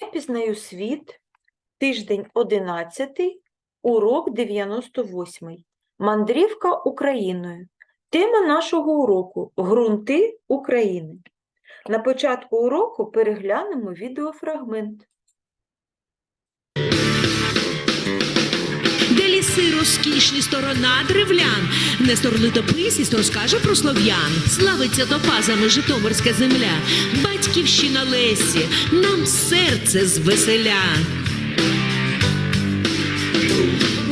Я пізнаю світ, тиждень 11, урок 98. Мандрівка Україною. Тема нашого уроку Грунти України. На початку уроку переглянемо відеофрагмент. Ліси розкішні сторона древлян. Нестор літописість розкаже про слов'ян. Славиться топазами Житомирська земля, батьківщина Лесі, нам серце звеселя.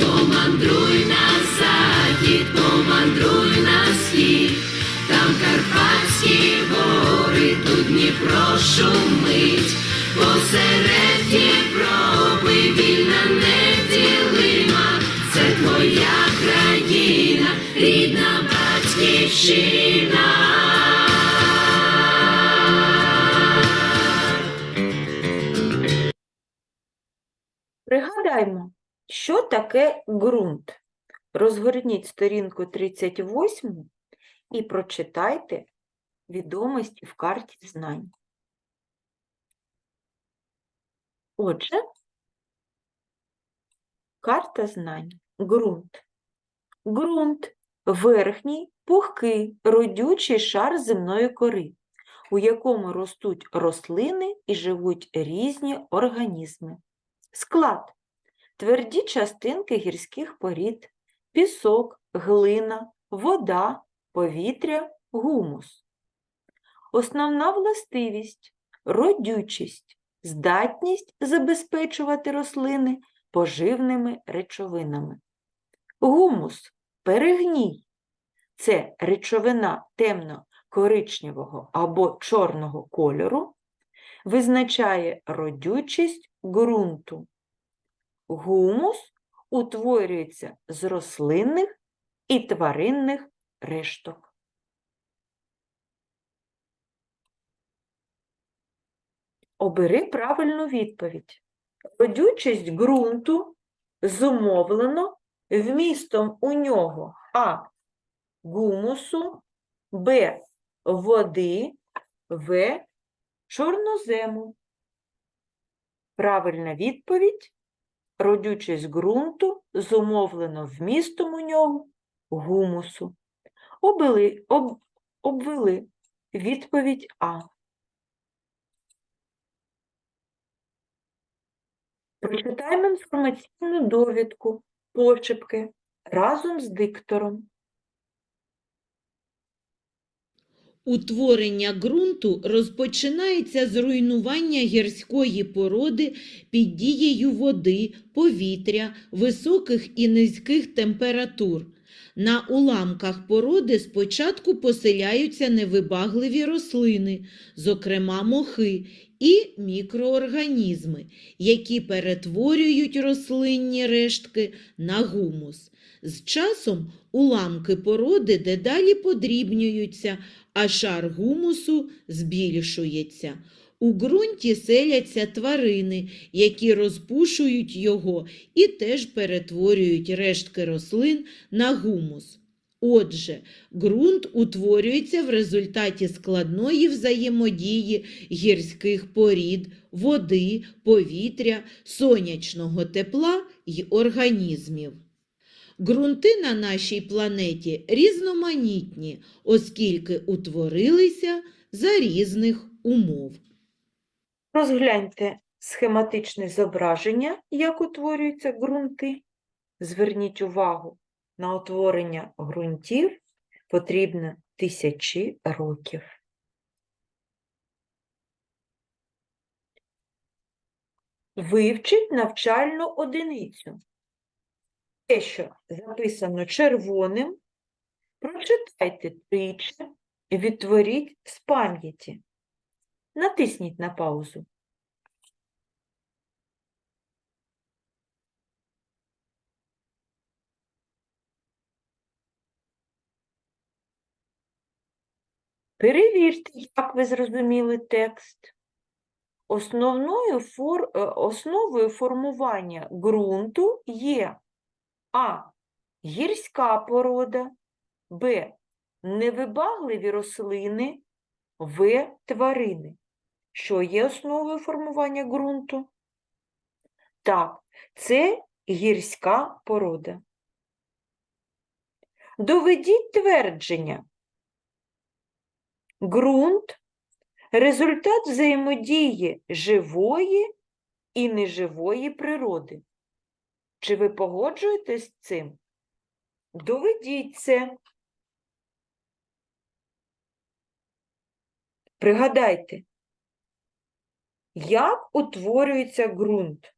Помандруй на захід, помандруй на схід, там Карпатські гори, тут Дніпро шумить, посеред Європи вільна батьківщина. Пригадаймо, що таке ґрунт. Розгорніть сторінку 38 і прочитайте відомості в карті знань. Отже, карта знань. Ґрунт. Ґрунт – верхній, пухкий, родючий шар земної кори, у якому ростуть рослини і живуть різні організми. Склад – тверді частинки гірських порід, пісок, глина, вода, повітря, гумус. Основна властивість – родючість, здатність забезпечувати рослини поживними речовинами. Гумус – перегній. Це речовина темно-коричневого або чорного кольору, визначає родючість ґрунту. Гумус утворюється з рослинних і тваринних решток. Обери правильну відповідь. Родючість ґрунту зумовлено вмістом у нього А. Гумусу, Б. Води, В. Чорнозему. Правильна відповідь. Родючість ґрунту зумовлено вмістом у нього гумусу. Обвели, об, обвели. Відповідь А. Прочитаємо інформаційну довідку, почепки разом з диктором. Утворення ґрунту розпочинається з руйнування гірської породи під дією води, повітря, високих і низьких температур. На уламках породи спочатку поселяються невибагливі рослини, зокрема мохи, і мікроорганізми, які перетворюють рослинні рештки на гумус. З часом уламки породи дедалі подрібнюються, а шар гумусу збільшується. У ґрунті селяться тварини, які розпушують його і теж перетворюють рештки рослин на гумус. Отже, ґрунт утворюється в результаті складної взаємодії гірських порід, води, повітря, сонячного тепла й організмів. Ґрунти на нашій планеті різноманітні, оскільки утворилися за різних умов. Розгляньте схематичне зображення, як утворюються ґрунти. Зверніть увагу, на утворення ґрунтів потрібно тисячі років. Вивчіть навчальну одиницю. Те, що записано червоним, прочитайте тричі, відтворіть з пам'яті. Натисніть на паузу. Перевірте, як ви зрозуміли текст. Основною фор... е, Основою формування ґрунту є А. Гірська порода, Б. Невибагливі рослини, В. Тварини. Що є основою формування ґрунту? Так, це гірська порода. Доведіть твердження. Ґрунт результат взаємодії живої і неживої природи. Чи ви погоджуєтесь з цим? Доведіть це. Пригадайте, як утворюється ґрунт?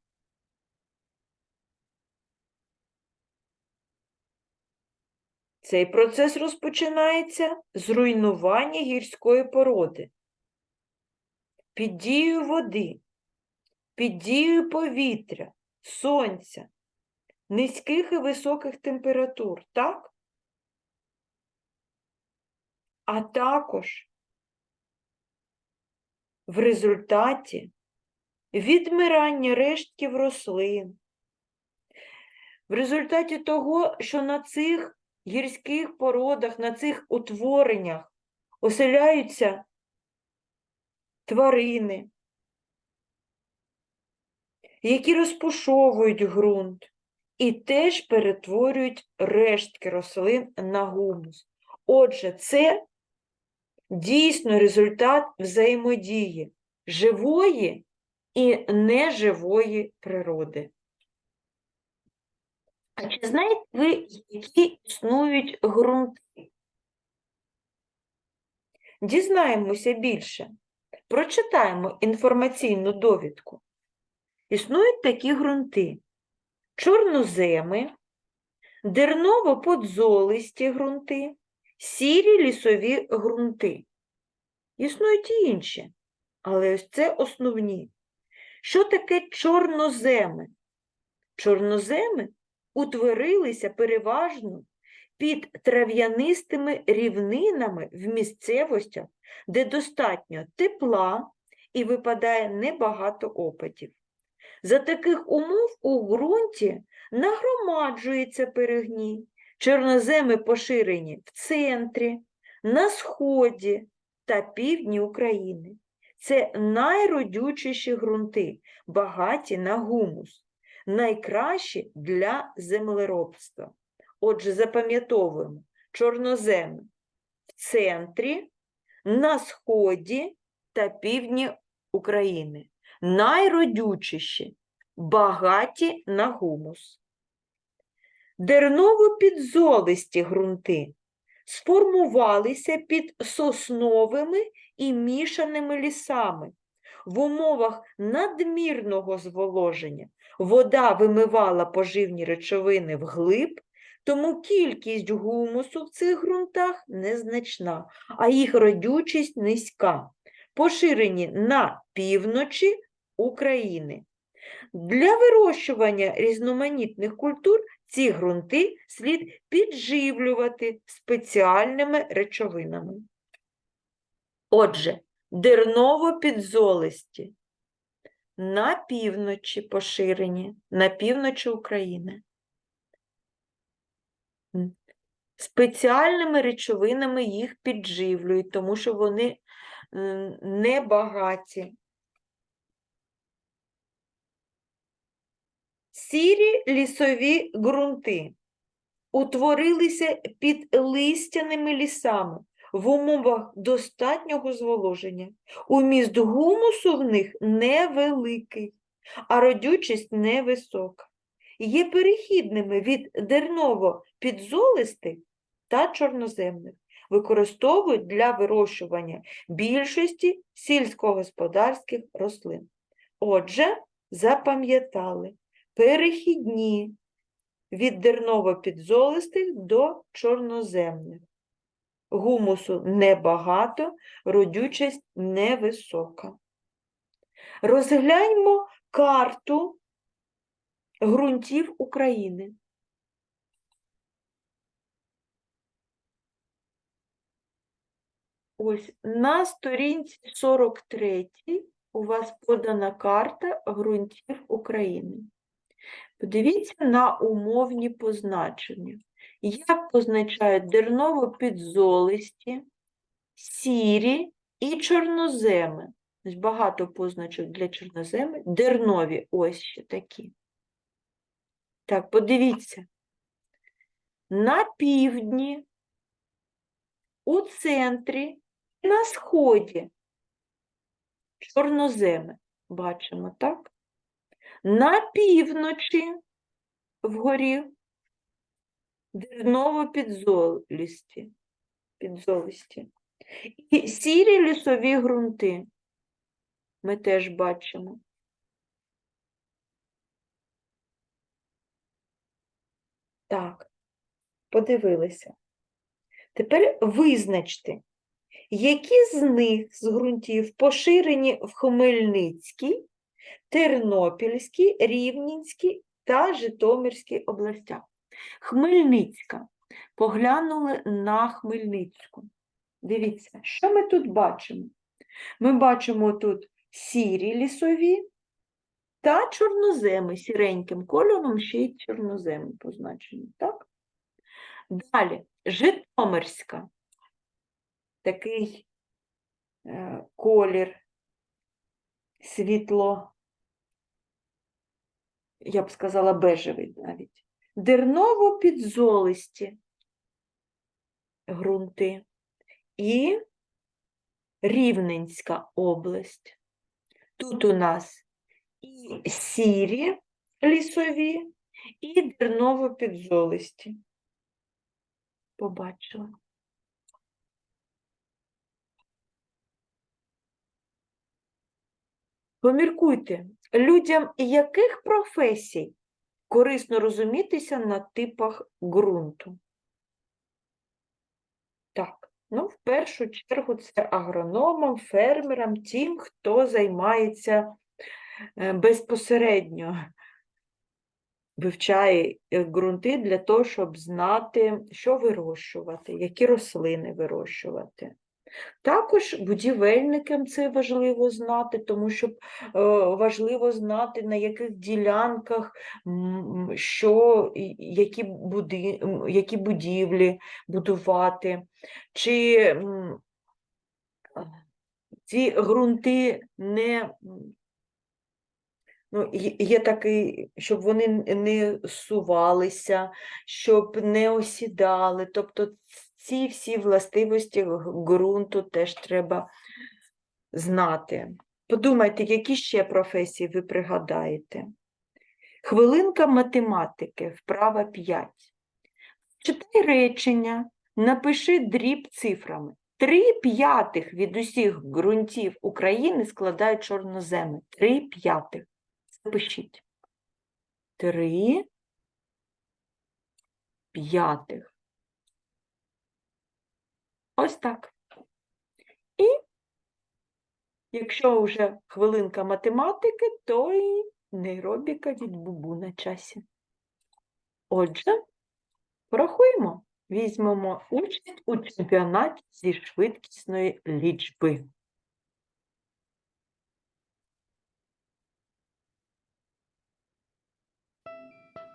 Цей процес розпочинається з руйнування гірської породи. Під дією води, під дією повітря, сонця, низьких і високих температур, так? А також в результаті відмирання рештків рослин, в результаті того, що на цих гірських породах, на цих утвореннях оселяються тварини, які розпушовують ґрунт і теж перетворюють рештки рослин на гумус. Отже, це дійсно результат взаємодії живої і неживої природи. А чи знаєте ви, які існують ґрунти? Дізнаємося більше. Прочитаємо інформаційну довідку. Існують такі ґрунти: чорноземи, дерново-подзолисті ґрунти, сірі лісові ґрунти. Існують і інші, але ось це основні. Що таке чорноземи? Чорноземи утворилися переважно під трав'янистими рівнинами в місцевостях, де достатньо тепла і випадає небагато опадів. За таких умов у ґрунті нагромаджується перегній. Чорноземи поширені в центрі, на сході та півдні України. Це найродючіші ґрунти, багаті на гумус, найкращі для землеробства. Отже, запам'ятовуємо чорноземи в центрі, на сході та півдні України. Найродючіші, багаті на гумус. Дерново-підзолисті ґрунти сформувалися під сосновими і мішаними лісами. В умовах надмірного зволоження вода вимивала поживні речовини вглиб, тому кількість гумусу в цих ґрунтах незначна, а їх родючість низька, поширені на півночі України. Для вирощування різноманітних культур ці ґрунти слід підживлювати спеціальними речовинами. Отже, дерново-підзолисті на півночі поширені, на півночі України. Спеціальними речовинами їх підживлюють, тому що вони небагаті. Сірі лісові ґрунти утворилися під листяними лісами в умовах достатнього зволоження. Уміст гумусу в них невеликий, а родючість невисока. Є перехідними від дерново-підзолистих та чорноземних. Використовують для вирощування більшості сільськогосподарських рослин. Отже, запам'ятали перехідні від дерново-підзолистих до чорноземних. Гумусу небагато, родючість невисока. Розгляньмо карту ґрунтів України. Ось на сторінці 43 у вас подана карта ґрунтів України. Подивіться на умовні позначення. Як позначають дерново-підзолисті, сірі і чорноземи. Багато позначок для чорноземи. Дернові ось ще такі. Так, подивіться. На півдні, у центрі, на сході чорноземи. Бачимо, так? На півночі вгорі дерново-підзолісті. Підзолисті. І сірі лісові ґрунти ми теж бачимо. Так, подивилися. Тепер визначте, які з них з ґрунтів поширені в Хмельницькій, Тернопільській, Рівненській та Житомирській областях. Хмельницька. Поглянули на Хмельницьку. Дивіться, що ми тут бачимо? Ми бачимо тут сірі лісові та чорноземи. Сіреньким кольором ще й чорноземи позначені. Так? Далі, Житомирська. Такий е, колір, світло, я б сказала, бежевий навіть. Дерново-підзолисті ґрунти і Рівненська область. Тут у нас і сірі лісові, і дерново-підзолисті. Побачила. Поміркуйте, людям яких професій корисно розумітися на типах ґрунту? Так, ну, в першу чергу це агрономам, фермерам, тим, хто займається е, безпосередньо, вивчає е, ґрунти для того, щоб знати, що вирощувати, які рослини вирощувати. Також будівельникам це важливо знати, тому що е, важливо знати, на яких ділянках що, які, буди, які будівлі будувати, чи ці ґрунти не. Ну, є- такий, щоб вони не сувалися, щоб не осідали. Тобто ці всі властивості ґрунту теж треба знати. Подумайте, які ще професії ви пригадаєте. Хвилинка математики, вправа 5. Читай речення, напиши дріб цифрами. Три п'ятих від усіх ґрунтів України складають чорноземи. Три п'ятих. Запишіть. Три п'ятих. Ось так. І якщо вже хвилинка математики, то і нейробіка від бубу на часі. Отже, порахуємо. Візьмемо участь у чемпіонаті зі швидкісної лічби.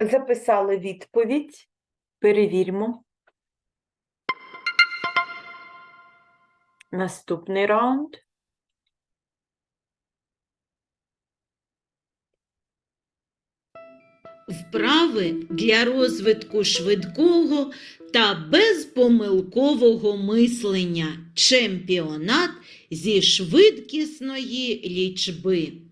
Записали відповідь. Перевіримо. Наступний раунд. Вправи для розвитку швидкого та безпомилкового мислення. Чемпіонат зі швидкісної лічби.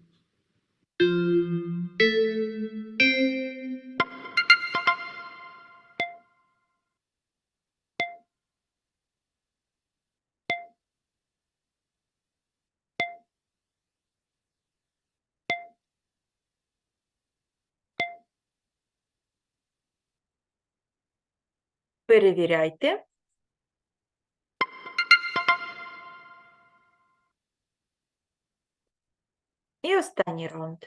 Перевіряйте. І останній раунд.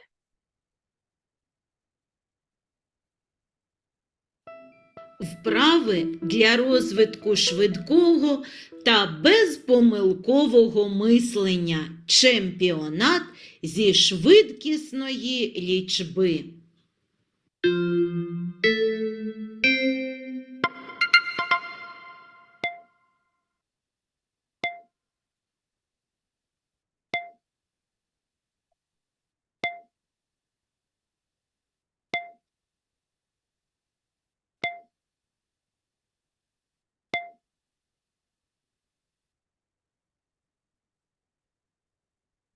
Вправи для розвитку швидкого та безпомилкового мислення. Чемпіонат зі швидкісної лічби.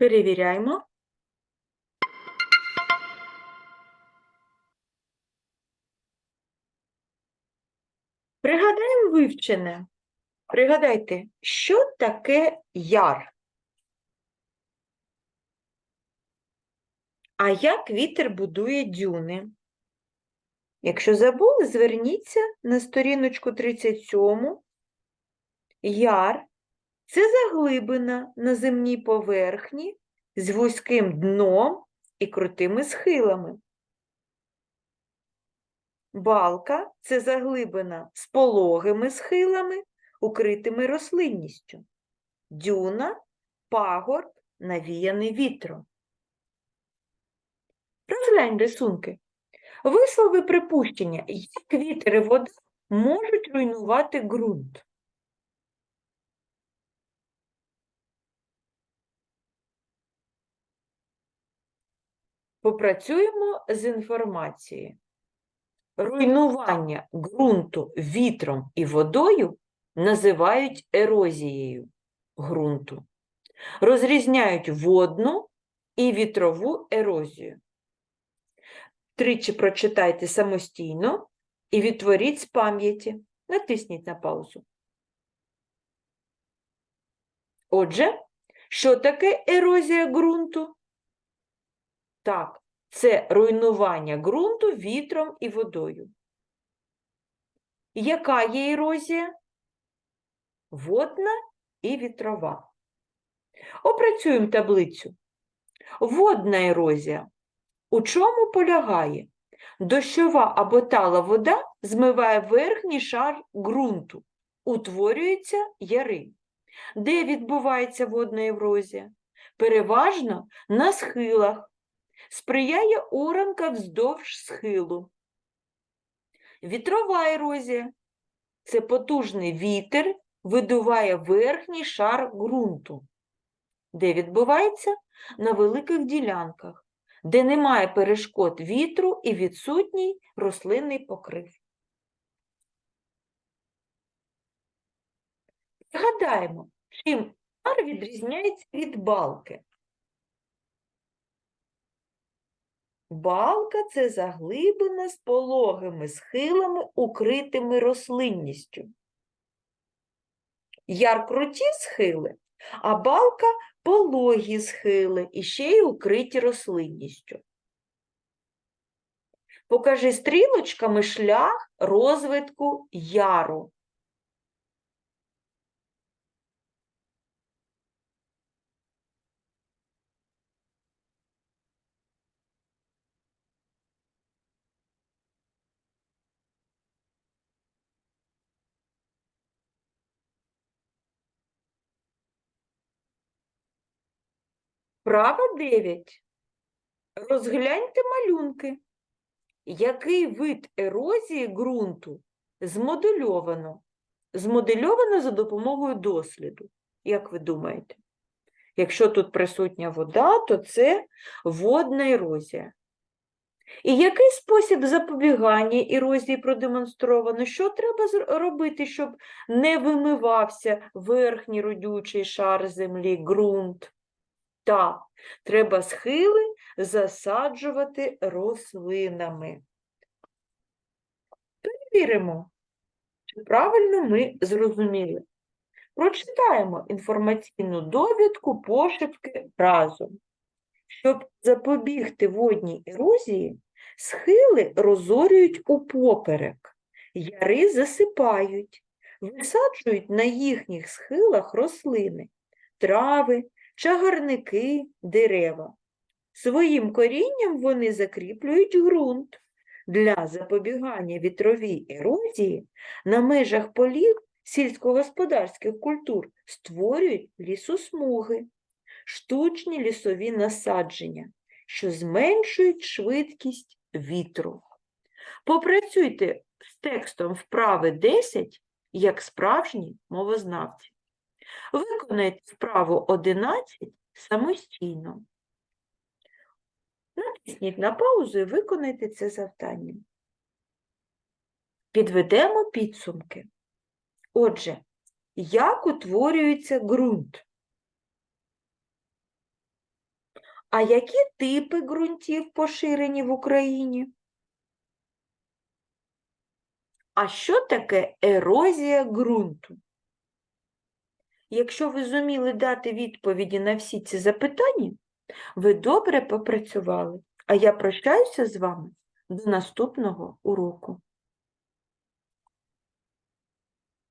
Перевіряємо. Пригадаємо вивчене. Пригадайте, що таке яр? А як вітер будує дюни? Якщо забули, зверніться на сторіночку 37. Яр це заглибина на земній поверхні з вузьким дном і крутими схилами. Балка це заглибина з пологими схилами, укритими рослинністю. Дюна пагорб, навіяний вітром. Розглянь рисунки. Вислови припущення, як вітер і вода можуть руйнувати ґрунт. Попрацюємо з інформацією. Руйнування ґрунту вітром і водою називають ерозією ґрунту. Розрізняють водну і вітрову ерозію. Тричі прочитайте самостійно і відтворіть з пам'яті. Натисніть на паузу. Отже, що таке ерозія ґрунту? Так, це руйнування ґрунту вітром і водою. Яка є ерозія? Водна і вітрова. Опрацюємо таблицю. Водна ерозія. У чому полягає? Дощова або тала вода змиває верхній шар ґрунту, утворюються яри. Де відбувається водна ерозія? Переважно на схилах, сприяє оранка вздовж схилу. Вітрова ерозія – це потужний вітер видуває верхній шар ґрунту. Де відбувається? На великих ділянках, де немає перешкод вітру і відсутній рослинний покрив. Згадаємо, чим яр відрізняється від балки. Балка це заглибина з пологими схилами, укритими рослинністю. Яр круті схили, а балка пологі схили і ще й укриті рослинністю. Покажи стрілочками шлях розвитку яру. Права 9. Розгляньте малюнки. Який вид ерозії ґрунту змодельовано? Змодельовано за допомогою досліду. Як ви думаєте? Якщо тут присутня вода, то це водна ерозія. І який спосіб запобігання ерозії продемонстровано? Що треба робити, щоб не вимивався верхній родючий шар землі, ґрунт? Так, треба схили засаджувати рослинами. Перевіримо, чи правильно ми зрозуміли. Прочитаємо інформаційну довідку пошепки разом. Щоб запобігти водній ерозії, схили розорюють упоперек, яри засипають, висаджують на їхніх схилах рослини, трави, чагарники, дерева. Своїм корінням вони закріплюють ґрунт. Для запобігання вітровій ерозії на межах полів сільськогосподарських культур створюють лісосмуги, штучні лісові насадження, що зменшують швидкість вітру. Попрацюйте з текстом вправи 10 як справжні мовознавці. Виконайте вправу 11 самостійно. Натисніть на паузу і виконайте це завдання. Підведемо підсумки. Отже, як утворюється ґрунт? А які типи ґрунтів поширені в Україні? А що таке ерозія ґрунту? Якщо ви зуміли дати відповіді на всі ці запитання, ви добре попрацювали, а я прощаюся з вами до наступного уроку.